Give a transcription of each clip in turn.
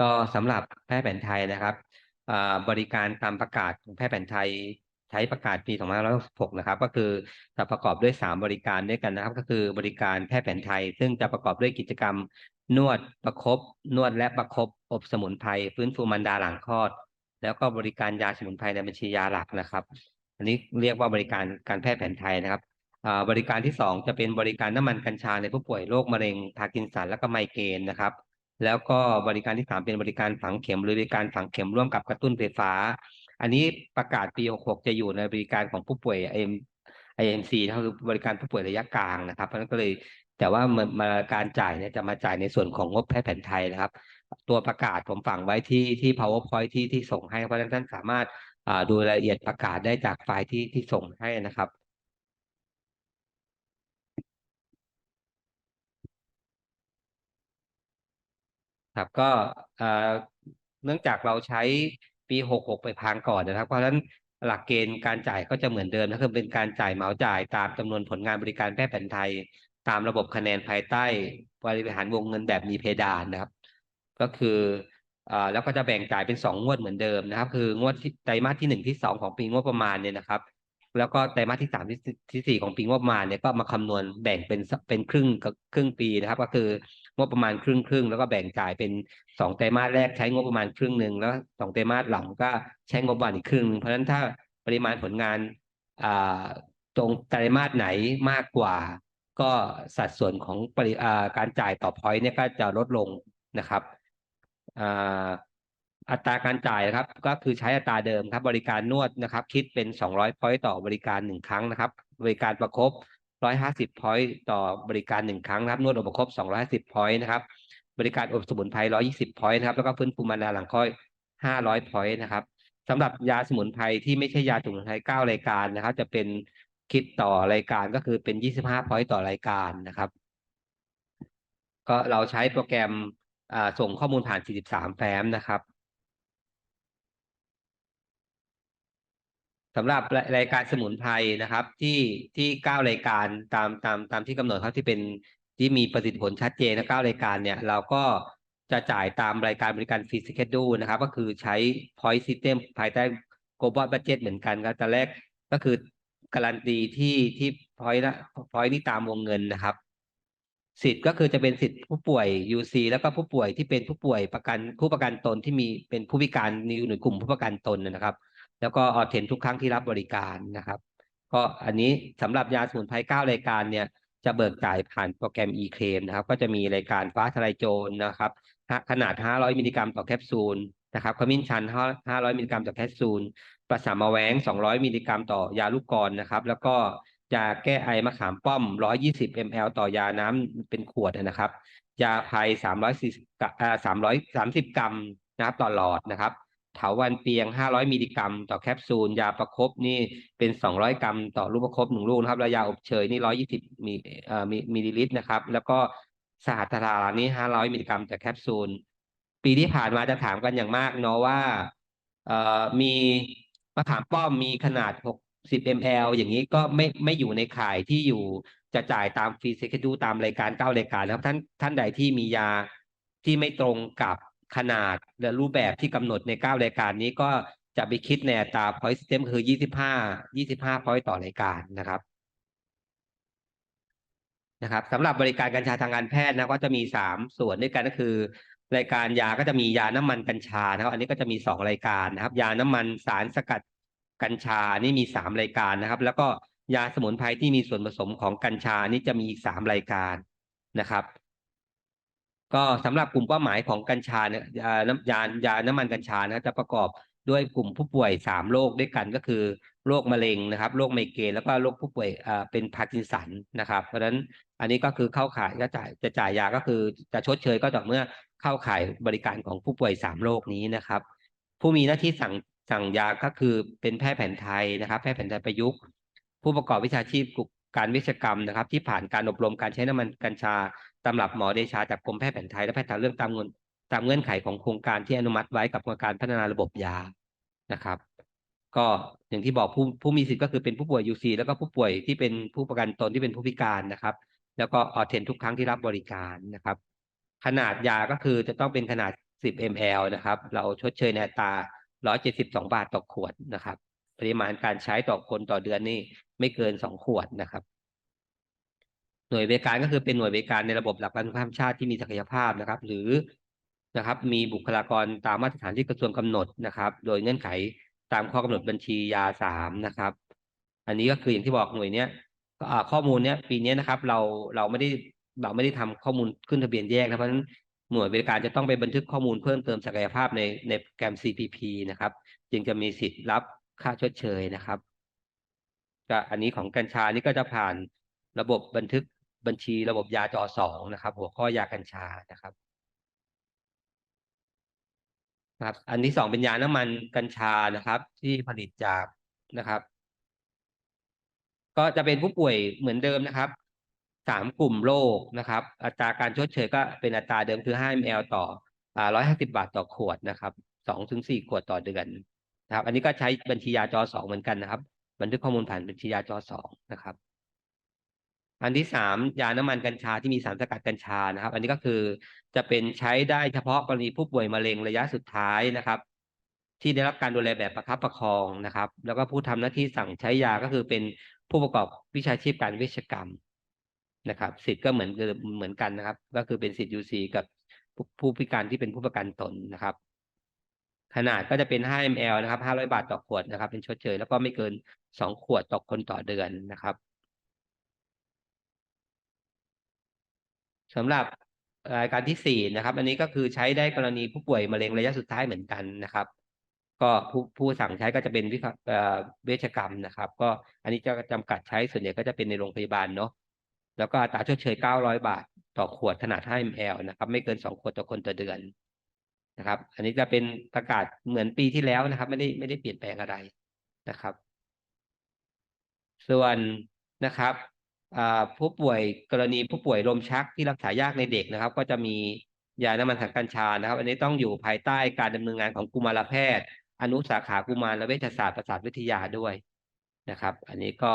ก็สำหรับแพทย์แผนไทยนะครับบริการตามประกาศของแพทย์แผนไทยใช้ประกาศปี 2566 นะครับ ก็คือจะประกอบด้วย 3 บริการด้วยกันนะครับ ก็คือบริการแพทย์แผนไทย ซึ่งจะประกอบด้วยกิจกรรม นวดประคบนวดและประคบอบสมุนไพรฟื้นฟูมารดาหลังคลอด แล้วก็บริการยาสมุนไพรในบัญชียาหลักนะครับ อันนี้เรียกว่าบริการการแพทย์แผนไทยนะครับบริการที่สองจะเป็นบริการน้ำมันกัญชาในผู้ป่วยโรคมะเร็งพาร์กินสันและก็ไมเกรนนะครับ แล้วก็บริการที่สามเป็นบริการฝังเข็มหรือบริการฝังเข็มร่วมกับกระตุ้นไฟฟ้า อันนี้ประกาศปี 66 จะอยู่ในบริการของผู้ป่วย IM IMC ก็คือบริการผู้ป่วยระยะกลางนะครับ เพราะนั้นก็เลยแต่ว่ามามาการจ่ายเนี่ยจะมาจ่ายในส่วนของงบแพทย์แผนไทยนะครับ ตัวประกาศผมฝังไว้ที่ที่ powerpoint ที่ที่ส่งให้เพราะฉะนั้นท่านสามารถดูรายละเอียดประกาศได้จากไฟล์ที่ที่ส่งให้นะครับ ครับก็เอ่อเนื่องจากเราใช้ปี 66 ไปพางก่อนนะครับ เพราะฉะนั้นหลักเกณฑ์การจ่ายก็จะเหมือนเดิมนะคือเป็นการจ่ายเหมาจ่ายตามจำนวนผลงานบริการแพทย์แผนไทย ตามระบบคะแนนภายใต้บริหารวงเงินแบบมีเพดานนะครับ ก็คืออ่าแล้วก็จะแบ่งจ่ายเป็นสองงวดเหมือนเดิมนะครับ คืองวดไตรมาสที่หนึ่งที่สองของปีงบประมาณเนี่ยนะครับ แล้วก็ไตรมาสที่สามที่สี่ของปีงบประมาณเนี่ยก็มาคำนวณแบ่งเป็นเป็นครึ่งกับครึ่งปีนะครับ ก็คือ งบประมาณครึ่งครึ่งแล้วก็แบ่งจ่ายเป็นสองไตรมาสแรกใช้งบประมาณครึ่งหนึ่งแล้วสองไตรมาสหลังก็ใช้งบประมาณอีกครึ่งหนึ่งเพราะฉะนั้นถ้าปริมาณผลงานตรงไตรมาสไหนมากกว่า ก็สัดส่วนของปริาการจ่ายต่อพอยต์เนี่ยก็จะลดลงนะครับอัตราการจ่ายนะครับ ก็คือใช้อัตราเดิมครับ บริการนวดนะครับ คิดเป็น 200พอยต์ต่อบริการหนึ่งครั้งนะครับ บริการประคบ 150พอยต์ต่อบริการหนึ่งครั้งนะครับนวดอบประคบ250พอยต์นะครับบริการอบสมุนไพร 120พอยต์นะครับแล้วก็ฟื้นฟูมารดาหลังคลอด500พอยต์นะครับสำหรับยาสมุนไพรที่ไม่ใช่ยาสมุนไพร9รายการนะครับ จะเป็นคิดต่อรายการก็คือเป็น 25พอยต์ต่อรายการนะครับ ก็เราใช้โปรแกรมส่งข้อมูลผ่าน 43 แฟ้มนะครับ สำหรับรายการสมุนไพรนะครับ ที่ที่เก้ารายการตามตามตามที่กำหนดครับที่เป็นที่มีประสิทธิผลชัดเจนนะเก้ารายการเนี่ย เราก็จะจ่ายตามรายการบริการฟรีสเกดูนะครับ ก็คือใช้ point system ภายใต้ global budget เหมือนกันครับแต่แรกก็คือการันตีที่ที่ point ละ point นี่ตามวงเงินนะครับ สิทธิ์ก็คือจะเป็นสิทธิ์ผู้ป่วย UC แล้วก็ผู้ป่วยที่เป็นผู้ป่วยประกันผู้ประกันตนที่มีเป็นผู้พิการอยู่ในกลุ่มผู้ประกันตนนะครับ แล้วก็ออเทนทุกครั้งที่รับบริการนะครับ ก็อันนี้สำหรับยาสมุนไพร9รายการเนี่ยจะเบิกจ่ายผ่านโปรแกรม e-claim นะครับ ก็จะมีรายการฟ้าทลายโจรนะครับ ขนาด 500 มิลลิกรัมต่อแคปซูลนะครับขมิ้นชัน 500 มิลลิกรัมต่อแคปซูลปลาสามะแหวง 200 มิลลิกรัมต่อยาลูกกรนะครับ แล้วก็ยาแก้ไอมะขามป้อม 120 ml ต่อยาน้ำเป็นขวดนะครับ ยาไพ340 330 กรัมนะครับต่อหลอดนะครับ ถาวันเปียง 500 มิลลิกรัม ต่อแคปซูล ยาประคบนี่เป็น 200 กรัม ต่อลูกประคบหนึ่งลูกนะครับแล้วยาอบเชยนี่ 120มิเอ่อมิลลิลิตรนะครับ แล้วก็สหัตถานี่ 500 มิลลิกรัม ต่อแคปซูล ปีที่ผ่านมาจะถามกันอย่างมากเนาะว่าเอ่อมีมะขามป้อมมีขนาด 60 ml อย่างนี้ก็ไม่ไม่อยู่ในข่ายที่อยู่จะจ่ายตามฟรีเซคดูตามรายการเก้ารายการนะครับท่านท่านใดที่มียาที่ไม่ตรงกับ ขนาดและรูปแบบที่กำหนดในเก้ารายการนี้ก็จะไปคิดในอัตรา point system คือ 25 25 point ต่อรายการนะครับนะครับสำหรับบริการกัญชาทางการแพทย์นะก็จะมี 3 ส่วนด้วยกันก็คือ รายการยาก็จะมียาน้ำมันกัญชานะครับ อันนี้ก็จะมี 2 รายการนะครับ ยาน้ำมันสารสกัดกัญชานี่มี 3 รายการนะครับ แล้วก็ยาสมุนไพรที่มีส่วนผสมของกัญชานี่จะมีอีก3รายการนะครับ ก็สำหรับกลุ่มเป้าหมายของกัญชาเนี่ยยาน้ำยายาน้ำมันกัญชานะจะประกอบด้วยกลุ่มผู้ป่วยสามโรคด้วยกันก็คือโรคมะเร็งนะครับโรคไมเกรนแล้วก็โรคผู้ป่วยอ่าเป็นพาร์กินสันนะครับเพราะฉะนั้นอันนี้ก็คือเข้าข่ายก็จ่ายจะจ่ายยาก็คือจะชดเชยก็ต่อเมื่อเข้าข่ายบริการของผู้ป่วยสามโรคนี้นะครับ ผู้มีหน้าที่สั่งสั่งยาก็คือเป็นแพทย์แผนไทยนะครับ แพทย์แผนไทยประยุกต์ ผู้ประกอบวิชาชีพการวิชกรรมนะครับ ที่ผ่านการอบรมการใช้น้ำมันกัญชา ตำรับหมอเดชาจากกรมแพทย์แผนไทยและแพทย์ทางเรื่องตามเงินตามเงื่อนไขของโครงการที่อนุมัติไว้กับโครงการพัฒนาระบบยานะครับ ก็อย่างที่บอกผู้ผู้มีสิทธิ์ก็คือเป็นผู้ป่วย UC แล้วก็ผู้ป่วยที่เป็นผู้ประกันตนที่เป็นผู้พิการนะครับ แล้วก็ออเทนทุกครั้งที่รับบริการนะครับ ขนาดยาก็คือจะต้องเป็นขนาด 10 ml นะครับ เราชดเชยในอัตา 172 บาทต่อขวดนะครับ ปริมาณการใช้ต่อคนต่อเดือนนี่ไม่เกิน 2 ขวดนะครับ หน่วยบริการก็คือเป็นหน่วยบริการในระบบหลักประกันสุขภาพชาติที่มีศักยภาพนะครับ หรือนะครับ มีบุคลากรตามมาตรฐานที่กระทรวงกำหนดนะครับ โดยเงื่อนไขตามข้อกำหนดบัญชียาสามนะครับ อันนี้ก็คืออย่างที่บอกหน่วยเนี้ยข้อมูลเนี้ยปีนี้นะครับ เราเราไม่ได้เราไม่ได้ทำข้อมูลขึ้นทะเบียนแยกนะเพราะฉะนั้นหน่วยบริการจะต้องไปบันทึกข้อมูลเพิ่มเติมศักยภาพในในโปรแกรม CPP นะครับ จึงจะมีสิทธิ์รับค่าชดเชยนะครับก็อันนี้ของกัญชานี่ก็จะผ่านระบบบันทึก บัญชีระบบยาจอสองนะครับ หัวข้อยากัญชานะครับครับ อันที่สองเป็นยาน้ำมันกัญชานะครับ ที่ผลิตจากนะครับ ก็จะเป็นผู้ป่วยเหมือนเดิมนะครับสามกลุ่มโรคนะครับ อัตราการชดเชยก็เป็นอัตราเดิมคือ5 ml ต่อร้อ่า150บาทต่อขวดนะครับ2ถึง4ขวดต่อเดือนนะครับ อันนี้ก็ใช้บัญชียาจอสองเหมือนกันนะครับ บันทึกข้อมูลผ่านบัญชียาจอสองนะครับ อันที่สามยาน้ำมันกัญชาที่มีสารสกัดกัญชานะครับ อันนี้ก็คือจะเป็นใช้ได้เฉพาะกรณีผู้ป่วยมะเร็งระยะสุดท้ายนะครับ ที่ได้รับการดูแลแบบประคับประคองนะครับ แล้วก็ผู้ทำหน้าที่สั่งใช้ยาก็คือเป็นผู้ประกอบวิชาชีพการเวชกรรมนะครับสิทธิ์ก็เหมือนเหมือนกันนะครับ ก็คือเป็นสิทธิ์ UC กับผู้พิการที่เป็นผู้ประกันตนนะครับ ขนาดก็จะเป็น 5 ml นะครับ 500 บาทต่อขวดนะครับ เป็นชดเชยแล้วก็ไม่เกิน 2 ขวดต่อคนต่อเดือนนะครับ สำหรับรายการที่สี่นะครับ อันนี้ก็คือใช้ได้กรณีผู้ป่วยมะเร็งระยะสุดท้ายเหมือนกันนะครับ ก็ผู้ผู้สั่งใช้ก็จะเป็นวิเวชกรรมนะครับ ก็อันนี้จะจำกัดใช้ส่วนใหญ่ก็จะเป็นในโรงพยาบาลเนาะแล้วก็อัตราชดเชย 900 บาท ต่อขวดขนาด 5 ml นะครับ ไม่เกิน 2 ขวดต่อคนต่อเดือนนะครับ อันนี้จะเป็นประกาศเหมือนปีที่แล้วนะครับ ไม่ได้ไม่ได้เปลี่ยนแปลงอะไรนะครับ ส่วนนะครับ ผู้ป่วยกรณีผู้ป่วยลมชักที่รักษายากในเด็กนะครับ ก็จะมียาน้ำมันถังกัญชานะครับ อันนี้ต้องอยู่ภายใต้การดำเนินงานของกุมารแพทย์ อนุสาขากุมารและเวชศาสตร์ประสาทวิทยาด้วยนะครับ อันนี้ก็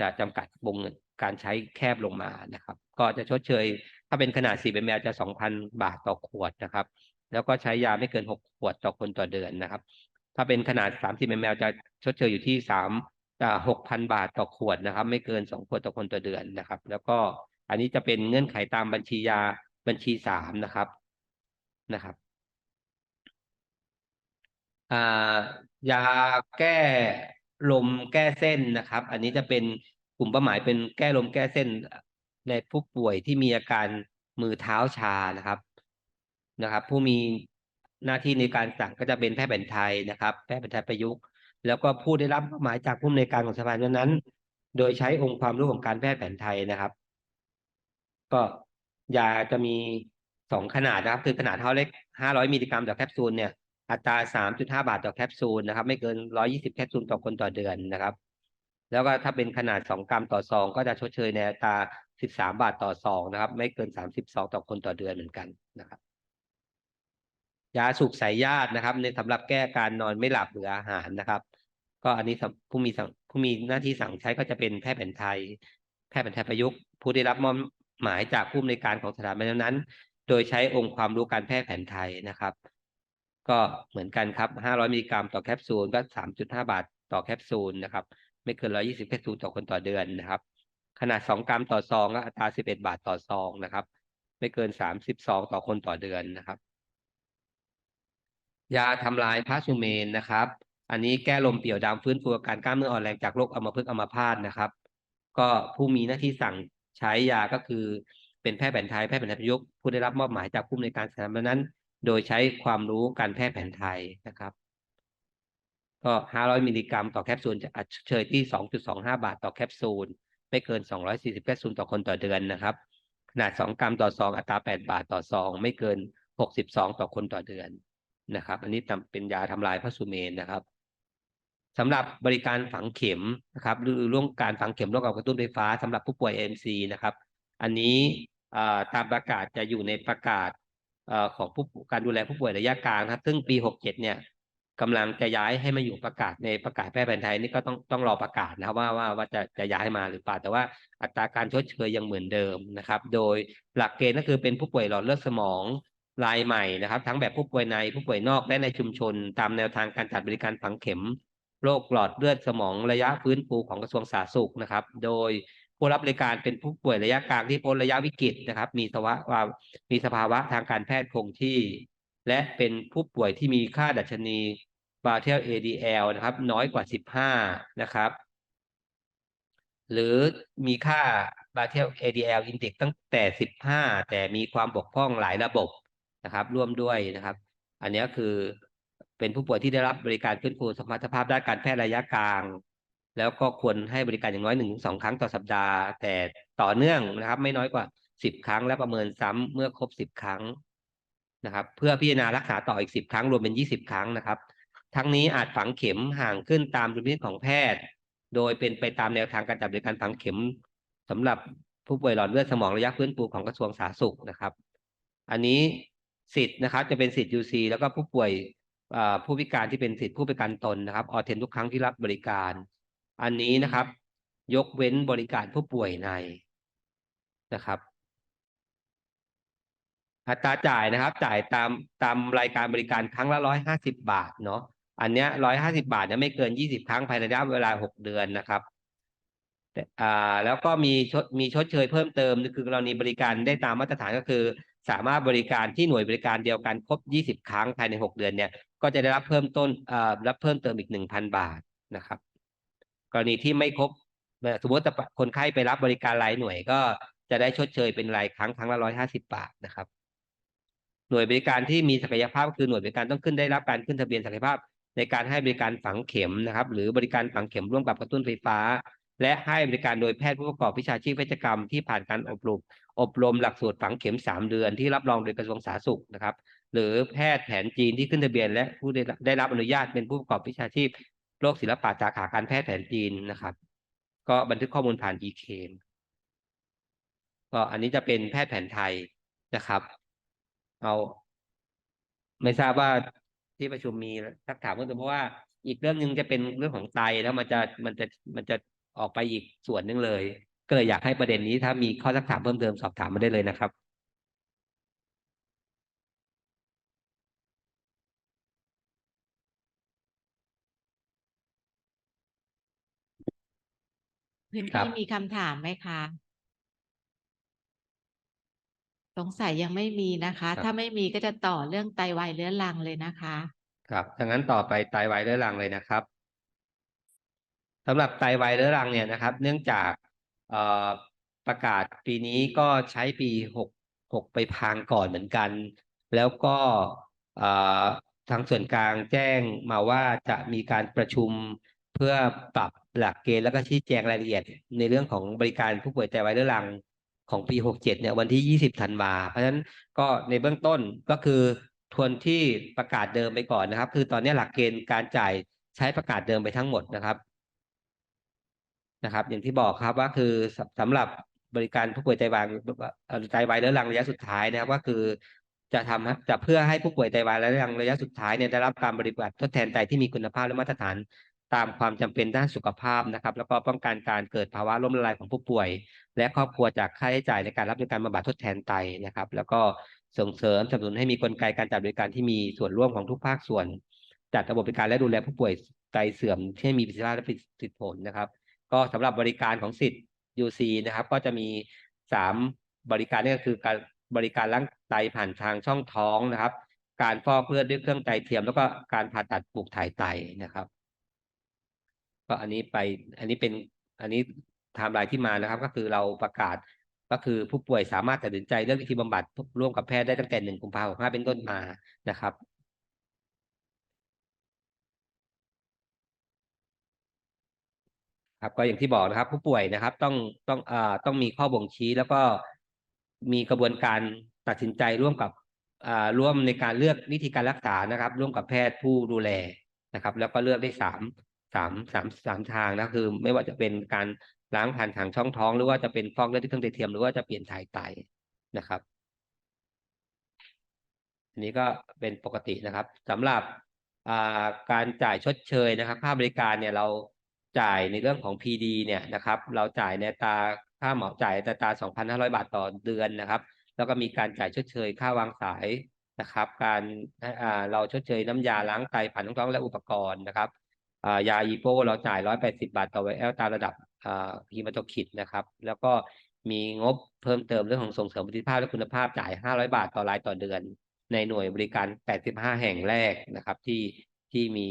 จะจำกัดวงการใช้แคบลงมานะครับ ก็จะชดเชย ถ้าเป็นขนาด4 ml จะ 2,000 บาทต่อขวดนะครับ แล้วก็ใช้ยาไม่เกิน 6 ขวดต่อคนต่อเดือนนะครับ ถ้าเป็นขนาด 30 ml จะชดเชยอยู่ที่3 หกพันบาทต่อขวดนะครับ ไม่เกินสองขวดต่อคนต่อเดือนนะครับ แล้วก็อันนี้จะเป็นเงื่อนไขตามบัญชียาบัญชีสามนะครับนะครับยาแก้ลมแก้เส้นนะครับ อันนี้จะเป็นกลุ่มเป้าหมายเป็นแก้ลมแก้เส้นในผู้ป่วยที่มีอาการมือเท้าชานะครับนะครับ ผู้มีหน้าที่ในการสั่งก็จะเป็นแพทย์แผนไทยนะครับ แพทย์แผนไทยประยุกต์ แล้วก็ผู้ได้รับหมายจากผู้อำนวยการของสภานั้นโดยใช้องค์ความรู้ของการแพทย์แผนไทยนะครับ ก็ยาจะมีสองขนาดนะครับ คือขนาดเท่าเล็กห้าร้อยมิลลิกรัมต่อแคปซูลเนี่ย อัตราสามจุดห้าบาทต่อแคปซูลนะครับ ไม่เกินร้อยี่สิบแคปซูลต่อคนต่อเดือนนะครับ แล้วก็ถ้าเป็นขนาดสองกรัมต่อซองก็จะชดเชยในอัตราสิบสามบาทต่อซองนะครับ ไม่เกินสามสิบซองต่อคนต่อเดือนเหมือนกันนะครับยาสูบสายญาตินะครับ ในสำหรับแก้การนอนไม่หลับหรืออาหารนะครับ ก็อันนี้ผู้มีผู้มีหน้าที่สั่งใช้ก็จะเป็นแพทย์แผนไทย แพทย์แผนไทยประยุกต์ ผู้ได้รับมอบหมายจากผู้ในการของสถาบันนั้น โดยใช้องค์ความรู้การแพทย์แผนไทยนะครับ ก็เหมือนกันครับ 500 มิลลิกรัมต่อแคปซูลก็ 3.5 บาทต่อแคปซูลนะครับ ไม่เกิน 120 แคปซูลต่อคนต่อเดือนนะครับ ขนาด 2 กรัมต่อซองก็อัตรา 11 บาทต่อซองนะครับ ไม่เกิน 30ซองต่อคนต่อเดือนนะครับ ยาทำลายพาสูเมนนะครับ อันนี้แก้ลมเปี่ยวดำฟื้นฟูอาการกล้ามเนื้ออ่อนแรงจากโรคอัมพฤกษ์อัมพาตนะครับ ก็ผู้มีหน้าที่สั่งใช้ยาก็คือ เป็นแพทย์แผนไทยแพทย์แผนไทยประยุกต์ผู้ได้รับมอบหมายจากผู้ในการสถาบันนั้น โดยใช้ความรู้การแพทย์แผนไทยนะครับก็ 500 มิลลิกรัม ต่อแคปซูลจะอัดเชยที่ 2.25 บาท ต่อแคปซูล ไม่เกิน 240 แคปซูลต่อคนต่อเดือนนะครับ ขนาด 2 กรัมต่อซองอัตรา 8 บาทต่อซอง ไม่เกิน60ซองต่อคนต่อเดือนนะครับ อันนี้เป็นยาทำลายพระสุเมนนะครับ สำหรับบริการฝังเข็มนะครับ หรือร่วงการฝังเข็มร่วมกับกระตุ้นไฟฟ้าสำหรับผู้ป่วย AMC นะครับ อันนี้ตามประกาศจะอยู่ในประกาศของผู้การดูแลผู้ป่วยระยะกลางครับ ซึ่งปี 67 เนี่ยกำลังจะย้ายให้มาอยู่ประกาศในประกาศแพทย์แผนไทยนี่ก็ต้องต้องรอประกาศนะครับว่าว่าว่าจะจะย้ายมาหรือเปล่า แต่ว่าอัตราการชดเชยยังเหมือนเดิมนะครับ โดยหลักเกณฑ์ก็คือเป็นผู้ป่วยหลอดเลือดสมองรายใหม่นะครับ ทั้งแบบผู้ป่วยในผู้ป่วยนอกและในชุมชน ตามแนวทางการจัดบริการฝังเข็ม โรคหลอดเลือดสมองระยะฟื้นฟูของกระทรวงสาธารณสุขนะครับ โดยผู้รับบริการเป็นผู้ป่วยระยะกลางที่พ้นระยะวิกฤตนะครับ มีสภาวะมีสภาวะทางการแพทย์คงที่ และเป็นผู้ป่วยที่มีค่าดัชนีบาเทล ADL นะครับ น้อยกว่า 15 นะครับ หรือมีค่า b a t e l ADL Index ตั้งแต่ 15 แต่มีความบกพร่องหลายระบบนะครับ ร่วมด้วยนะครับ อันนี้คือ เป็นผู้ป่วยที่ได้รับบริการฟื้นฟูสมรรถภาพด้านการแพทย์ระยะกลาง แล้วก็ควรให้บริการอย่างน้อยหนึ่งสองครั้งต่อสัปดาห์ แต่ต่อเนื่องนะครับ ไม่น้อยกว่า10ครั้งและประเมินซ้ำเมื่อครบ10ครั้งนะครับ เพื่อพิจารณารักษาต่ออีก10ครั้งรวมเป็น20ครั้งนะครับ ทั้งนี้อาจฝังเข็มห่างขึ้นตามดุลพินิจของแพทย์ โดยเป็นไปตามแนวทางการจัดบริการฝังเข็มสำหรับผู้ป่วยหลอดเลือดสมองระยะฟื้นฟูของกระทรวงสาธารณสุขนะครับ อันนี้สิทธิ์นะครับจะเป็นสิทธิ์ UC แล้วก็ผู้ป่วย ผู้พิการที่เป็นสิทธิผู้ประกันตนนะครับออเทนทุกครั้งที่รับบริการ อันนี้นะครับ ยกเว้นบริการผู้ป่วยในนะครับ อัตราจ่ายนะครับ จ่ายตามตามรายการบริการครั้งละร้อยห้าสิบบาทเนาะอันเนี้ยร้อยห้าสิบาทเนี่ยไม่เกินยี่สิบครั้งภายในระยะเวลาหกเดือนนะครับแต่อ่าแล้วก็มีชดมีชดเชยเพิ่มเติมคือกรณีบริการได้ตามมาตรฐานก็คือ สามารถบริการที่หน่วยบริการเดียวกันครบยี่สิบครั้งภายในหกเดือนเนี่ยก็จะได้รับเพิ่มต้นอ่ารับเพิ่มเติมอีกหนึ่งพันบาทนะครับ กรณีที่ไม่ครบสมมติคนไข้ไปรับบริการรายหน่วยก็จะได้ชดเชยเป็นรายครั้งครั้งละร้อยห้าสิบบาทนะครับ หน่วยบริการที่มีศักยภาพคือหน่วยบริการต้องขึ้นได้รับการขึ้นทะเบียนศักยภาพ ในการให้บริการฝังเข็มนะครับ หรือบริการฝังเข็มร่วมกับกระตุ้นไฟฟ้า และให้บริการโดยแพทย์ผู้ประกอบวิชาชีพเวชกรรมที่ผ่านการอบรม อบรมหลักสูตรฝังเข็มสามเดือนที่รับรองโดยกระทรวงสาธารณสุขนะครับ หรือแพทย์แผนจีนที่ขึ้นทะเบียน และผู้ได้รับอนุญาตเป็นผู้ประกอบวิชาชีพโรคศิลปะสาขาการแพทย์แผนจีนนะครับ ก็บันทึกข้อมูลผ่าน e k ก็อันนี้จะเป็นแพทย์แผนไทยนะครับ เอาไม่ทราบว่าที่ประชุมมีสักถามเพิ่มเติมเพราะว่าอีกเรื่องหนึ่งจะเป็นเรื่องของไตแล้วมันจะมันจะมันจะ ออกไปอีกส่วนหนึ่งเลย ก็เลยอยากให้ประเด็นนี้ถ้ามีข้อสักถามเพิ่มเติมสอบถามมาได้เลยนะครับพื้นครัที่บมีคำถามไหมคะ สงสัยยังไม่มีนะคะ ถ้าไม่มีก็จะต่อเรื่องไตวายเรื้อรังเลยนะคะ ครับดังนั้นต่อไปไตวายเรื้อรังเลยนะครับสำหรับไตวายเรื้อรังเนี่ยนะครับ เนื่องจากประกาศปีนี้ก็ใช้ปีหกหกไปพางก่อนเหมือนกัน แล้วก็ทางส่วนกลางแจ้งมาว่าจะมีการประชุมเพื่อปรับหลักเกณฑ์แล้วก็ชี้แจงรายละเอียด ในเรื่องของบริการผู้ป่วยไตวายเรื้อรังของปีหกเนี่ยวันที่ยี่สิบธันวา เพราะฉะนั้นก็ในเบื้องต้นก็คือทวนที่ประกาศเดิมไปก่อนนะครับ คือตอนนี้หลักเกณฑ์การจ่ายใช้ประกาศเดิมไปทั้งหมดนะครับ นะครับ อย่างที่บอกครับว่าคือสสำหรับบริการผู้ป่วยไตวายเอ่อไตวายเรื้อรังระยะสุดท้ายนะครับก็คือจะทำจะเพื่อให้ผู้ป่วยไตวายเรื้อรังระยะสุดท้ายเนี่ยได้รับการบริการทดแทนไตที่มีคุณภาพและมาตรฐานตามความจำเป็นด้านสุขภาพนะครับ แล้วก็ป้องกันการเกิดภาวะล้มละลายของผู้ป่วย และครอบครัวจากค่าใช้จ่ายในการรับบริการบำบัดทดแทนไตนะครับ แล้วก็ส่งเสริมสนับสนุนให้มีกลไกการจัดบริการที่มีส่วนร่วมของทุกภาคส่วน จัดระบบบริการและดูแลผู้ป่วยไตเสื่อมที่ให้มีประสิทธิภาพและประสิทธิผลนะครับ ก็สำหรับบริการของสิทธิ์ UC นะครับ ก็จะมีสามบริการนี่ก็คือการบริการล้างไตผ่านทางช่องท้องนะครับ การฟอกเลือดด้วยเครื่องไตเทียม แล้วก็การผ่าตัดปลูกถ่ายไตนะครับ ก็อันนี้ไปอันนี้เป็นอันนี้ไทม์ไลน์ที่มานะครับ ก็คือเราประกาศก็คือผู้ป่วยสามารถตัดสินใจเลือกวิธีบำบัดร่วมกับแพทย์ได้ตั้งแต่หนึ่งกุมภาพันธ์เป็นต้นมานะครับ ครับก็อย่างที่บอกนะครับ ผู้ป่วยนะครับ ต้องต้องอ่าต้องมีข้อบ่งชี้แล้วก็มีกระบวนการตัดสินใจร่วมกับอ่าร่วมในการเลือกวิธีการรักษานะครับ ร่วมกับแพทย์ผู้ดูแลนะครับ แล้วก็เลือกได้สามสามสามสามทางนะคือ ไม่ว่าจะเป็นการล้างผ่านทางช่องท้อง หรือว่าจะเป็นฟอกเลือดที่เครื่องไตเทียมหรือว่าจะเปลี่ยนถ่ายไตนะครับ อันนี้ก็เป็นปกตินะครับสำหรับการจ่ายชดเชยนะครับ ค่าบริการเนี่ยเรา จ่ายในเรื่องของ PD เนี่ยนะครับ เราจ่ายในตาค่าเหมาจ่ายในอัตา 2,500 บาทต่อเดือนนะครับ แล้วก็มีการจ่ายชดเชยค่าวางสายนะครับ การเราชดเชยน้ำยาล้างไตผ่านท้องและอุปกรณ์นะครับยาอีโปเราจ่ายร้อยแปดสิบาทต่อไวแอลตามระดับฮีมาโตคิดนะครับ แล้วก็มีงบเพิ่มเติมเรื่องของส่งเสริมประสิทธิภาพและคุณภาพจ่ายห้าร้อยบาทต่อรายต่อเดือน ในหน่วยบริการแปดสิบห้าแห่งแรกนะครับ ที่ที่มี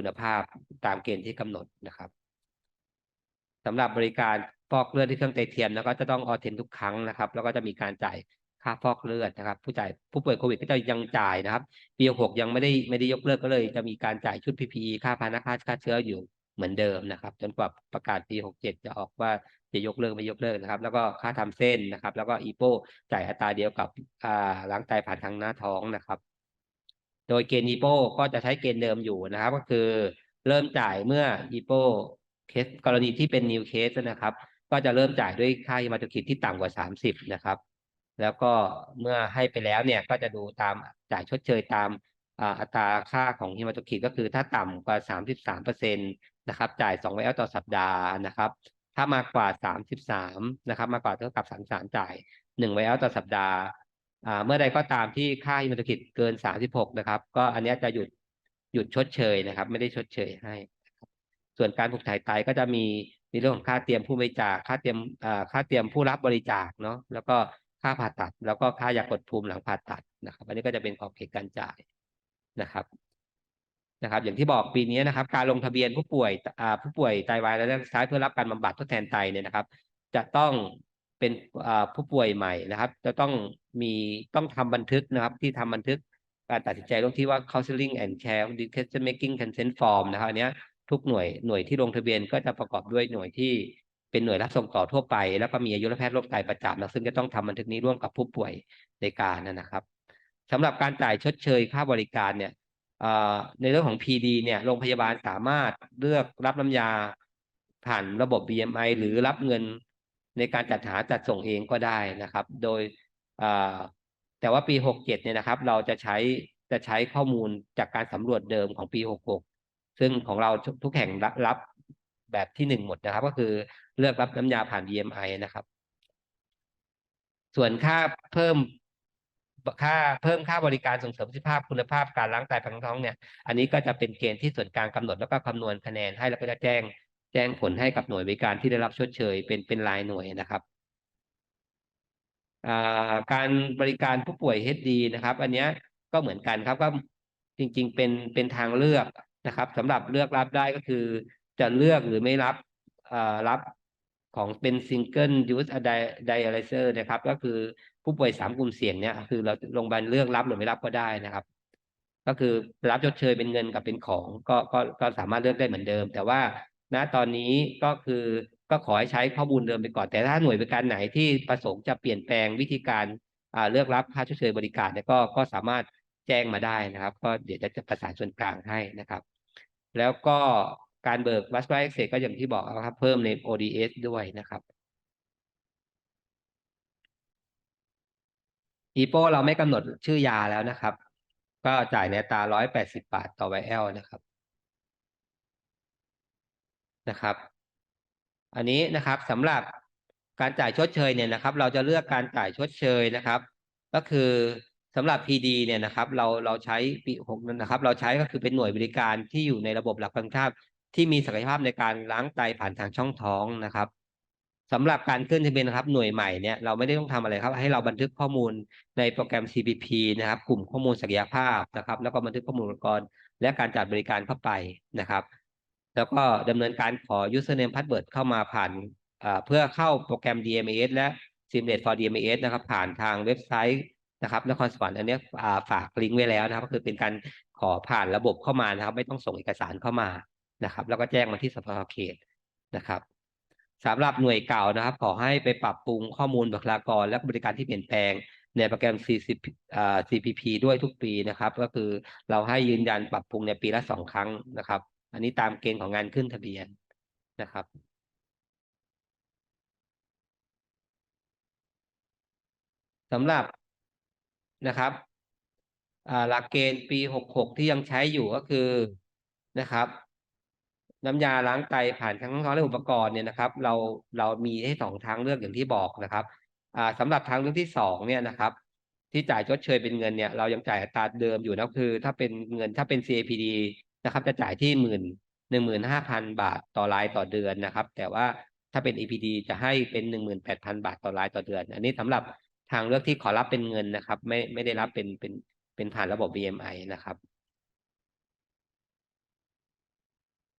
คุณภาพตามเกณฑ์ที่กำหนดนะครับสำหรับบริการฟอกเลือดที่เครื่องไตเทียมแล้วก็จะต้องออเทนทุกครั้งนะครับ แล้วก็จะมีการจ่ายค่าฟอกเลือดนะครับ ผู้จ่ายผู้ป่วยโควิดก็จะยังจ่ายนะครับปีหกยังไม่ได้ไม่ได้ยกเลิกก็เลย จะมีการจ่ายชุด PPE ค่าพาหนะค่าค่าเชื้ออยู่เหมือนเดิมนะครับ จนกว่าประกาศปีหกเจ็ดจะออกว่าจะยกเลิกไม่ยกเลิกนะครับ แล้วก็ค่าทำเส้นนะครับ แล้วก็อีโปจ่ายอัตราเดียวกับอ่าล้างไตผ่านทางหน้าท้องนะครับ โดยเกณฑ์อีโปก็จะใช้เกณฑ์เดิมอยู่นะครับ ก็คือเริ่มจ่ายเมื่ออีโปเคสกรณีที่เป็นนิวเคสนะครับ ก็จะเริ่มจ่ายด้วยค่าฮิมาโตคิดที่ต่ำกว่าสามสิบนะครับ แล้วก็เมื่อให้ไปแล้วเนี่ยก็จะดูตามจ่ายชดเชยตามอัตราค่าของฮิมาโตคิดก็คือถ้าต่ำกว่าสามสิบสามเปอร์เซ็นตนะครับ จ่ายสองไวแอลต่อสัปดาห์นะครับ ถ้ามากกว่าสามสิบสามนะครับ มากกว่าเท่ากับสามสามจ่ายหนึ่งไวแอลต่อสัปดาห์ เมื่อใดก็ตามที่ค่าฮิมาโตคิดเกินสามสิบหกนะครับ ก็อันนี้จะหยุดหยุดชดเชยนะครับ ไม่ได้ชดเชยให้ ส่วนการผูกถ่ายไตก็จะมีในเรื่องของค่าเตรียมผู้บริจาคค่าเตรียมค่าเตรียมผู้รับบริจาคเนาะแล้วก็ค่าผ่าตัด แล้วก็ค่ายากดภูมิหลังผ่าตัดนะครับ อันนี้ก็จะเป็นขอบเขตการจ่ายนะครับนะครับ อย่างที่บอกปีนี้นะครับ การลงทะเบียนผู้ป่วยผู้ป่วยไตวายระยะสุดท้ายเพื่อรับการบำบัดทดแทนไตเนี่ยนะครับ จะต้อง เป็นผู้ป่วยใหม่นะครับ จะต้องมีต้องทำบันทึกนะครับ ที่ทำบันทึกการตัดสินใจเรื่องที่ว่า counseling and care decision making consent form นะครับอันนี้ทุกหน่วยหน่วยที่ลงทะเบียนก็จะประกอบด้วยหน่วยที่เป็นหน่วยรับส่งต่อทั่วไป แล้วก็มีอายุรแพทย์โรคไตประจำนะซึ่งจะต้องทำบันทึกนี้ร่วมกับผู้ป่วยในการนะครับสำหรับการจ่ายชดเชยค่าบริการเนี่ยในเรื่องของ PD เนี่ยโรงพยาบาลสามารถเลือกรับน้ำยาผ่านระบบ BMI หรือรับเงิน ในการจัดหาจัดส่งเองก็ได้นะครับ โดยแต่ว่าปี 67 เนี่ยนะครับ เราจะใช้จะใช้ข้อมูลจากการสำรวจเดิมของปี 66 ซึ่งของเราทุกแห่งรับแบบที่หนึ่งหมดนะครับ ก็คือเลือกรับน้ำยาผ่าน BMI นะครับ ส่วนค่าเพิ่มค่าเพิ่มค่าบริการส่งเสริมสิทธิภาพคุณภาพการล้างไตพังท้องเนี่ย อันนี้ก็จะเป็นเกณฑ์ที่ส่วนกลางกำหนดแล้วก็คำนวณคะแนนให้แล้วก็จะแจ้ง แจ้งผลให้กับหน่วยบริการที่ได้รับชดเชยเป็นเป็นรายหน่วยนะครับาการบริการผู้ป่วย HD นะครับ อันนี้ก็เหมือนกันครับก็จริงๆเป็นเป็นทางเลือกนะครับสำหรับเลือกรับได้ก็คือ จะเลือกหรือไม่รับรับของเป็น single use dialyzer นะครับ ก็คือผู้ป่วยสามกลุ่มเสี่ยงเนี่ยคือเราโรงพยาบาลเลือกรับหรือไม่รับก็ได้นะครับ ก็คือรับชดเชยเป็นเงินกับเป็นของก็ก็ก็สามารถเลือกได้เหมือนเดิม แต่ว่า ณตอนนี้ก็คือก็ขอให้ใช้ข้อมูลเดิมไปก่อน แต่ถ้าหน่วยบริการไหนที่ประสงค์จะเปลี่ยนแปลงวิธีการเลือกรับค่าชดเชยบริการเนี่ยก็ก็สามารถแจ้งมาได้นะครับ ก็เดี๋ยวจะประสานส่วนกลางให้นะครับ แล้วก็การเบิกวัสดุเอ็กเซก็อย่างที่บอกนะครับ เพิ่มใน ODS ด้วยนะครับอีโปเราไม่กำหนดชื่อยาแล้วนะครับ ก็จ่ายในตาร้อยแปดสิบาทต่อไวแอลนะครับ นะครับ อันนี้นะครับสำหรับการจ่ายชดเชยเนี่ยนะครับ เราจะเลือกการจ่ายชดเชยนะครับ ก็คือสำหรับ PD เนี่ยนะครับ เราเราใช้ปีหกนะครับ เราใช้ก็คือเป็นหน่วยบริการที่อยู่ในระบบหลักประกันภาพที่มีศักยภาพในการล้างไตผ่านทางช่องท้องนะครับสำหรับการขึ้นทะเบียนนะครับ หน่วยใหม่เนี่ยเราไม่ได้ต้องทำอะไรครับ ให้เราบันทึกข้อมูลในโปรแกรม CPP นะครับ กลุ่มข้อมูลศักยภาพนะครับ แล้วก็บันทึกข้อมูลอุปกรณ์และการจัดบริการเข้าไปนะครับ แล้วก็ดำเนินการขอ username password เข้ามาผ่านเพื่อเข้าโปรแกรม DMS และ Simulate for DMS นะครับ ผ่านทางเว็บไซต์นะครับนครสวรรค์อันนี้ฝากลิงก์ไว้แล้วนะครับ ก็คือเป็นการขอผ่านระบบเข้ามานะครับ ไม่ต้องส่งเอกสารเข้ามานะครับ แล้วก็แจ้งมาที่สภาเขตนะครับสำหรับหน่วยเก่านะครับ ขอให้ไปปรับปรุงข้อมูลบุคลากรและบริการที่เปลี่ยนแปลงในโปรแกรม CCP, CPP ด้วยทุกปีนะครับ ก็คือเราให้ยืนยันปรับปรุงในปีละสองครั้งนะครับ อันนี้ตามเกณฑ์ของงานขึ้นทะเบียนนะครับ สำหรับนะครับหลักเกณฑ์ปีหกหกที่ยังใช้อยู่ก็คือนะครับ น้ำยาล้างไตผ่านทั้งท้องและอุปกรณ์เนี่ยนะครับ เราเรามีให้สองทางเลือกอย่างที่บอกนะครับสำหรับทางเลือกที่สองเนี่ยนะครับ ที่จ่ายชดเชยเป็นเงินเนี่ยเรายังจ่ายอัตราเดิมอยู่นะคือ ถ้าเป็นเงินถ้าเป็น CAPD นะครับ จะจ่ายที่หมื่นหนึ่งหมื่นห้าพันบาทต่อรายต่อเดือนนะครับ แต่ว่าถ้าเป็น EPD จะให้เป็นหนึ่งหมื่นแปดพันบาทต่อรายต่อเดือน อันนี้สำหรับทางเลือกที่ขอรับเป็นเงินนะครับ ไม่ไม่ได้รับเป็นเป็นเป็นผ่านระบบ BMI นะครับ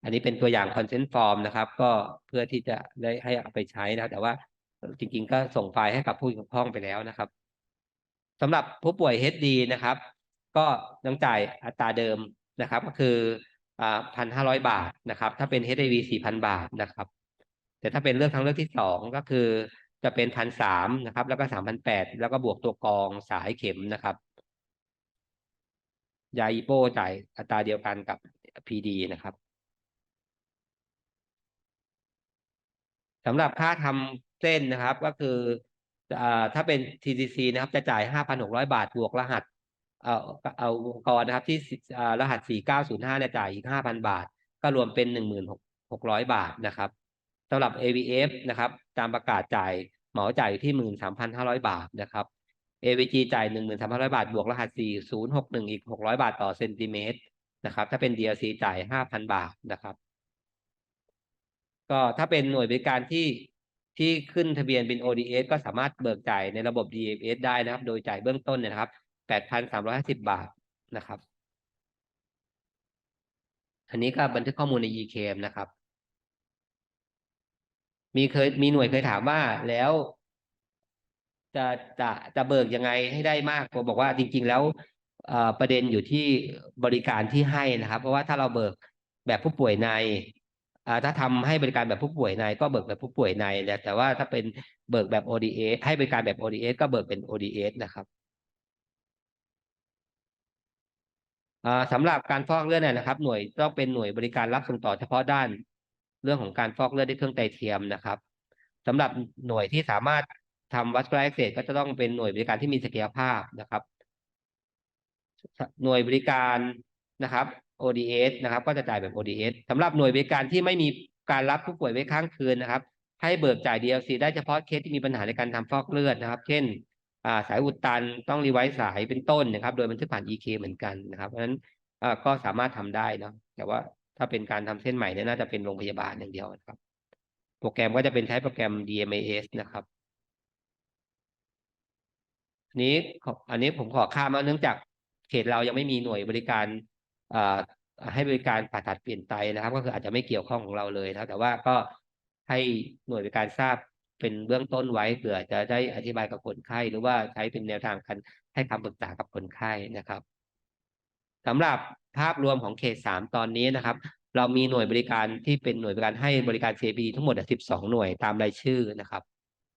อันนี้เป็นตัวอย่าง consent form นะครับ ก็เพื่อที่จะได้ให้เอาไปใช้นะแต่ว่าจริงๆ ก็ส่งไฟล์ให้กับผู้เกี่ยวข้องไปแล้วนะครับสำหรับผู้ป่วย HD นะครับ ก็ต้องจ่ายอัตราเดิม นะครับก็คือพันห้าร้อยบาทนะครับถ้าเป็น HIV สี่พันบาทนะครับ แต่ถ้าเป็นเลือกทางเลือกที่สองก็คือจะเป็นพันสามนะครับ แล้วก็สามพันแปดแล้วก็บวกตัวกองสายเข็มนะครับ ยาอีโปจ่ายอัตราเดียวกันกับ PD นะครับสำหรับค่าทำเส้นนะครับก็คือถ้าเป็น TCC นะครับ จะจ่าย 5,600 บาท บวกรหัส เอาเอาอุปกรนะครับที่อ่ารหัส 4905เนี่ยจ่ายอีก 5,000 บาท ก็รวมเป็น 16,600 บาทนะครับสำหรับ AVF นะครับตามประกาศจ่ายเหมาจ่ายอยู่ที่ 13,500 บาทนะครับ AVG จ่าย 13,500 บาท บวกรหัส 4061 อีก 600 บาทต่อเซนติเมตรนะครับ ถ้าเป็น DLC จ่าย 5,000 บาทนะครับ ก็ถ้าเป็นหน่วยบริการที่ที่ขึ้นทะเบียนเป็น ODS ก็สามารถเบิกจ่ายในระบบ DFS ได้นะครับ โดยจ่ายเบื้องต้นเนี่ยนะครับ 8,350บบาทนะครับ อันนี้ก็บันทึกข้อมูลใน eCam นะครับ มีเคยมีหน่วยเคยถามว่าแล้วจะจะจะเบิกยังไงให้ได้มากผมบอกว่าจริง ๆ แล้วประเด็นอยู่ที่บริการที่ให้นะครับ เพราะว่าถ้าเราเบิกแบบผู้ป่วยในถ้าทำให้บริการแบบผู้ป่วยในก็เบิกแบบผู้ป่วยในนะแต่ว่าถ้าเป็นเบิกแบบ ODS ให้บริการแบบ ODS ก็เบิกเป็น ODS นะครับ สำหรับการฟอกเลือดเนี่ยนะครับ หน่วยต้องเป็นหน่วยบริการรับส่งต่อเฉพาะด้าน เรื่องของการฟอกเลือดด้วยเครื่องไตเทียมนะครับสำหรับหน่วยที่สามารถทำวัส c ล l a r access ก็จะต้องเป็นหน่วยบริการที่มีศักยภาพนะครับ หน่วยบริการนะครับ ODS นะครับ ก็จะจ่ายแบบ ODS สำหรับหน่วยบริการที่ไม่มีการรับผู้ป่วยไว้ค้างคืนนะครับ ให้เบิกจ่าย DLC ได้เฉพาะเคสที่มีปัญหาในการทำฟอกเลือดนะครับ เช่น สายอุดตันต้องรีไวซ์สายเป็นต้นนะครับ โดยบันทึกผ่าน EK เหมือนกันนะครับ เพราะฉะนั้นก็สามารถทำได้เนะแต่ว่าถ้าเป็นการทำเส้นใหม่เนี่ยน่าจะเป็นโรงพยาบาลอย่างเดียวนะครับ โปรแกรมก็จะเป็นใช้โปรแกรม DMAS นะครับอันนี้อันนี้ผมขอข้ามมาเนื่องจากเขตเรายังไม่มีหน่วยบริการอ่ให้บริการผ่าตัดเปลี่ยนไตนะครับ ก็คืออาจจะไม่เกี่ยวข้องของเราเลยนะแต่ว่าก็ให้หน่วยบริการทราบ เป็นเบื้องต้นไว้เผื่อจะได้อธิบายกับคนไข้ หรือว่าใช้เป็นแนวทางการให้คำปรึกษากับคนไข้นะครับสำหรับภาพรวมของเขตสามตอนนี้นะครับ เรามีหน่วยบริการที่เป็นหน่วยบริการให้บริการ CAP ทั้งหมด 12 หน่วยตามรายชื่อนะครับ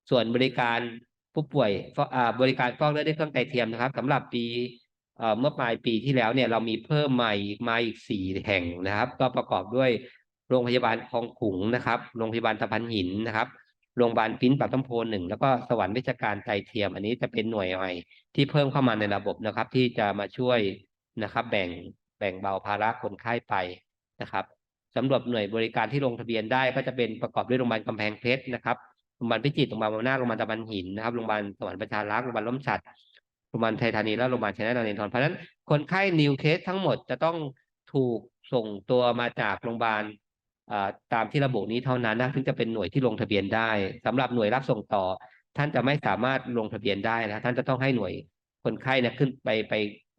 ส่วนบริการผู้ป่วยบริการฟอกเลือดด้วยเครื่องไตเทียมนะครับสำหรับปีเมื่อปลายปีที่แล้วเนี่ยเรามีเพิ่มมาอีกมาอีกสี่แห่งนะครับ ก็ประกอบด้วยโรงพยาบาลคลองขุงนะครับ โรงพยาบาลตะพันหินนะครับ โรงพยาบาลปิ้นปักต้นโพหนึ่งแล้วก็สวรรค์วิชาการไตเทียม อันนี้จะเป็นหน่วยใหม่ที่เพิ่มเข้ามาในระบบนะครับ ที่จะมาช่วยนะครับ แบ่งแบ่งเบาภาระคนไข้ไปนะครับสำหรับหน่วยบริการที่ลงทะเบียนได้ก็จะเป็นประกอบด้วยโรงพยาบาลกำแพงเพชรนะครับโรงพยาบาลพิจิตรโรงพยาบาลบานาโรงพยาบาลตะบันหินนะครับโรงพยาบาลสวรรค์ประชารักษ์โรงพยาบาลล้มฉัดโรงพยาบาลไทยธานีและโรงพยาบาลชัยนาทนเรนทรเพราะฉะนั้นคนไข้นิวเคสทั้งหมดจะต้องถูกส่งตัวมาจากโรงพยาบาล ตามที่ระบุนี้เท่านั้นนะถึงจะเป็นหน่วยที่ลงทะเบียนได้สำหรับหน่วยรับส่งต่อ ท่านจะไม่สามารถลงทะเบียนได้นะท่านจะต้องให้หน่วยคนไข้นะขึ้นไปไป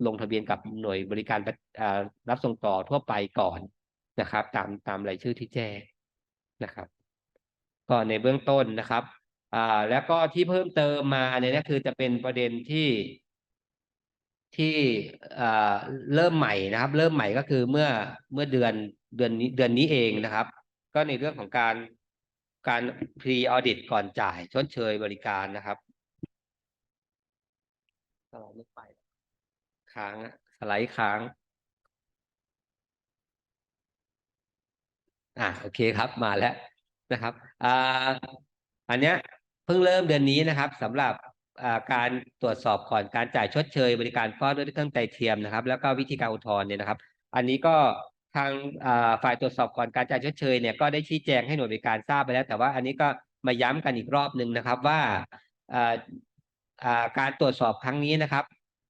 ลงทะเบียนกับหน่วยบริการรับส่งต่อทั่วไปก่อนนะครับ ตามตามรายชื่อที่แจ้งนะครับ ก็ในเบื้องต้นนะครับอ่าแล้วก็ที่เพิ่มเติมมาเนี่ยนะคือจะเป็นประเด็นที่ ที่เริ่มใหม่นะครับ เริ่มใหม่ก็คือเมื่อเมื่อเดือนเดือนนี้เดือนนี้เองนะครับ ก็ในเรื่องของการการ pre audit ก่อนจ่ายชดเชยบริการนะครับสไลด์ไม่ไปค้างสไลด์ค้าง อ่าโอเคครับมาแล้วนะครับอ่าอันเนี้ยเพิ่งเริ่มเดือนนี้นะครับสำหรับ การตรวจสอบก่อนการจ่ายชดเชย บริการฟอกด้วยเครื่องไตเทียมนะครับ แล้วก็วิธีการอุทธรณ์เนี่ยนะครับ อันนี้ก็ทางฝ่ายตรวจสอบก่อนการจ่ายชดเชยเนี่ยก็ได้ชี้แจงให้หน่วยบริการทราบไปแล้ว แต่ว่าอันนี้ก็มาย้ำกันอีกรอบหนึ่งนะครับว่าการตรวจสอบครั้งนี้นะครับ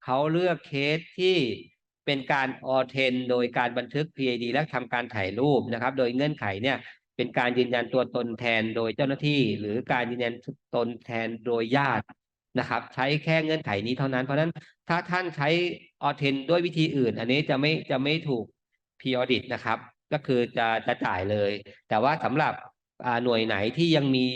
เขาเลือกเคสที่เป็นการออเทนโดยการบันทึก PID และทำการถ่ายรูปนะครับ โดยเงื่อนไขเนี่ยเป็นการยืนยันตัวตนแทนโดยเจ้าหน้าที่ หรือการยืนยันตนแทนโดยญาติ นะครับ ใช้แค่เงื่อนไขนี้เท่านั้น เพราะฉะนั้นถ้าท่านใช้ออเทนด้วยวิธีอื่น อันนี้จะไม่จะไม่ถูกพีออดิตนะครับ ก็คือจะจะจ่ายเลย แต่ว่าสำหรับหน่วยไหนที่ยังมี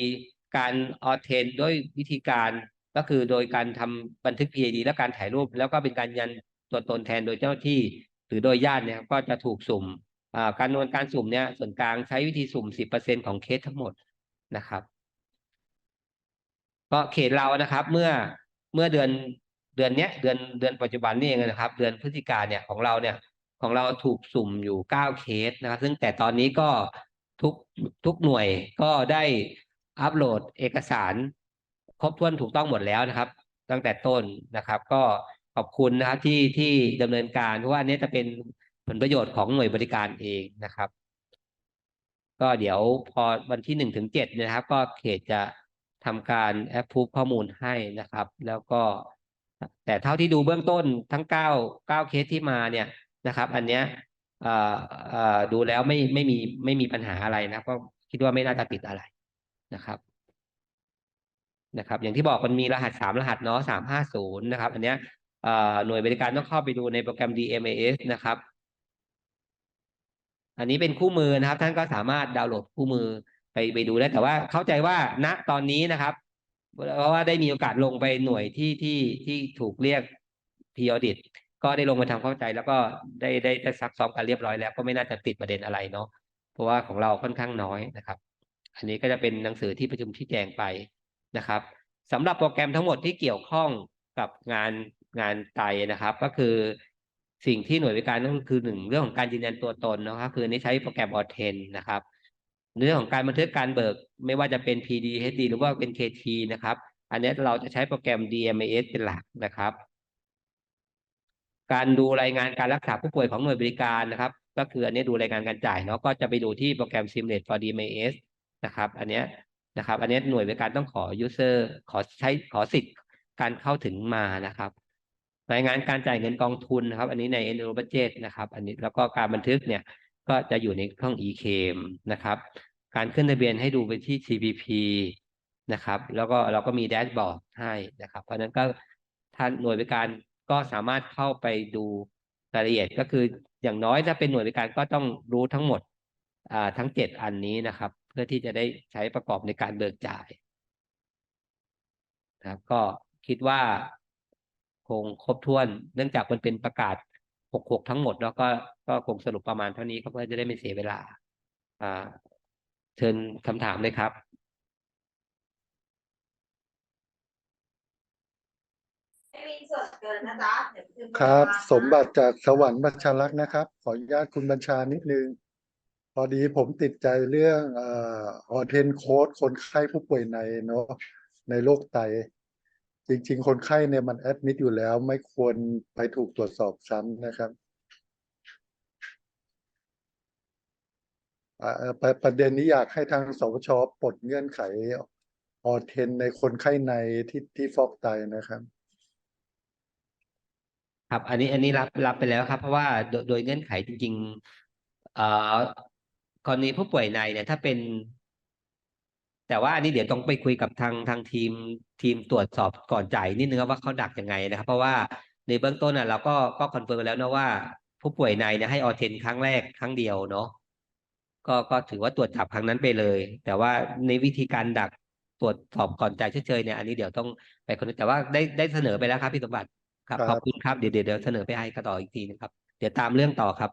การออเทนด้วยวิธีการก็คือโดยการทำบันทึก PID และการถ่ายรูป แล้วก็เป็นการยันตัวตนแทนโดยเจ้าที่ หรือโดยญาติเนี่ยก็จะถูกสุ่มการนวลการสุ่มเนี่ยส่วนกลางใช้วิธีสุ่ม 10%ของเคสทั้งหมดนะครับ ก็เขตเรานะครับ เมื่อเมื่อเดือนเดือนเนี้ยเดือนเดือนปัจจุบันนี่เองนะครับ เดือนพฤศจิกาเนี่ยของเราเนี่ยของเราถูกสุ่มอยู่เก้าเคสนะครับ ซึ่งแต่ตอนนี้ก็ทุกทุกหน่วยก็ได้อัปโหลดเอกสาร ครบถ้วนถูกต้องหมดแล้วนะครับ ตั้งแต่ต้นนะครับ ก็ขอบคุณนะครับที่ที่ดำเนินการเพราะว่าอันนี้จะเป็นผลประโยชน์ของหน่วยบริการเองนะครับ ก็เดี๋ยวพอวันที่หนึ่งถึงเจ็ดนะครับ ก็เขตจะ ทำการแอปพูข้อมูลให้นะครับ แล้วก็ แต่เท่าที่ดูเบื้องต้นทั้งเก้าเก้าเคสที่มาเนี่ยนะครับ อันเนี้ยดูแล้วไม่ไม่มีไม่มีปัญหาอะไรนะก็คิดว่าไม่น่าจะติดอะไรนะครับนะครับ อย่างที่บอกมันมีรหัสสามรหัสเนาะสามห้าศูนย์นะครับ อันเนี้ยหน่วยบริการต้องเข้าไปดูในโปรแกรม DMAS นะครับ อันนี้เป็นคู่มือนะครับ ท่านก็สามารถดาวน์โหลดคู่มือ ไปไปดูได้แต่ว่าเข้าใจว่าณตอนนี้นะครับ เพราะว่าได้มีโอกาสลงไปหน่วยที่ที่ที่ถูกเรียกพีออดิตก็ได้ลงมาทำเข้าใจแล้วก็ได้ได้ได้ซักซ้อมกันเรียบร้อยแล้ว ก็ไม่น่าจะติดประเด็นอะไรเนาะเพราะว่าของเราค่อนข้างน้อยนะครับ อันนี้ก็จะเป็นหนังสือที่ประชุมชี้แจงไปนะครับสำหรับโปรแกรมทั้งหมดที่เกี่ยวข้องกับงานงานไตนะครับ ก็คือสิ่งที่หน่วยบริการนั่นคือหนึ่งเรื่องของการยืนยันตัวตนนะครับคืออนนี้ใช้โปรแกรมออเทนนะครับ เรื่องของการบันทึกการเบิก ไม่ว่าจะเป็น PD HD หรือว่าเป็น KT นะครับ อันนี้เราจะใช้โปรแกรม DMS เป็นหลักนะครับ การดูรายงานการรักษาผู้ป่วยของหน่วยบริการนะครับ ก็คืออันนี้ดูรายงานการจ่ายเนาะก็จะไปดูที่โปรแกรม Simulate for DMS นะครับ อันนี้นะครับ อันนี้หน่วยบริการต้องขอ user ขอใช้ขอสิทธิ์การเข้าถึงมานะครับรายงานการจ่ายเงินกองทุนนะครับ อันนี้ใน annual budget นะครับ อันนี้แล้วก็การบันทึกเนี่ย ก็จะอยู่ในช่อง e-claim นะครับ การขึ้นทะเบียนให้ดูไปที่ CPP นะครับ แล้วก็เราก็มีแดชบอร์ดให้นะครับ เพราะนั้นก็ท่านหน่วยบริการก็สามารถเข้าไปดูรายละเอียดก็คืออย่างน้อยถ้าเป็นหน่วยบริการก็ต้องรู้ทั้งหมดทั้งเจ็ดอันนี้นะครับ เพื่อที่จะได้ใช้ประกอบในการเบิกจ่ายนะครับก็คิดว่าคงครบถ้วน เนื่องจากมันเป็นประกาศ หกหกทั้งหมดแล้วก็ก็คงสรุปประมาณเท่านี้ครับเพื่อจะได้ไม่เสียเวลา อ่า เชิญคำถามเลยครับ ไม่มีส่วนเกินนะจ๊ะเดี๋ยวคืนครับ เวลานะสมบัติจากสวรรค์บัญชารักษ์นะครับ ขออนุญาตคุณบัญชานิดนึง พอดีผมติดใจเรื่องเอ่อออเทนโค้ดคนไข้ผู้ป่วยในเนาะในโรคไต จริง ๆ คนไข้เนี่ยมันแอดมิดอยู่แล้ว ไม่ควรไปถูกตรวจสอบซ้ำนะครับอ่าประประเด็นนี้อยากให้ทางสวชปลดเงื่อนไขออเทนในคนไข้ในที่ที่ฟอกไตนะครับ ครับ อันนี้อันนี้รับรับไปแล้วครับ เพราะว่าโดยโดยเงื่อนไขจริงๆเอ่อกรณีผู้ป่วยในเนี่ยถ้าเป็น แต่ว่าอันนี้เดี๋ยวต้องไปคุยกับทางทางทีมทีมตรวจสอบก่อนจ่ายนิดนึงครับว่าเขาดักยังไงนะครับ เพราะว่าในเบื้องต้นน่ะเราก็ก็คอนเฟิร์มไปแล้วนะว่า ผู้ป่วยในเนี่ยให้ออเทนครั้งแรกครั้งเดียวเนาะก็ก็ถือว่าตรวจจับครั้งนั้นไปเลย แต่ว่าในวิธีการดักตรวจสอบก่อนจ่ายเฉยๆเนี่ยอันนี้เดี๋ยวต้องไปคนแต่ว่าได้ได้เสนอไปแล้วครับพี่สมบัติครับครับขอบคุณครับเดี๋ยวเดี๋ยวเดี๋ยวเสนอไปให้กันต่ออีกทีนะครับ เดี๋ยวตามเรื่องต่อครับ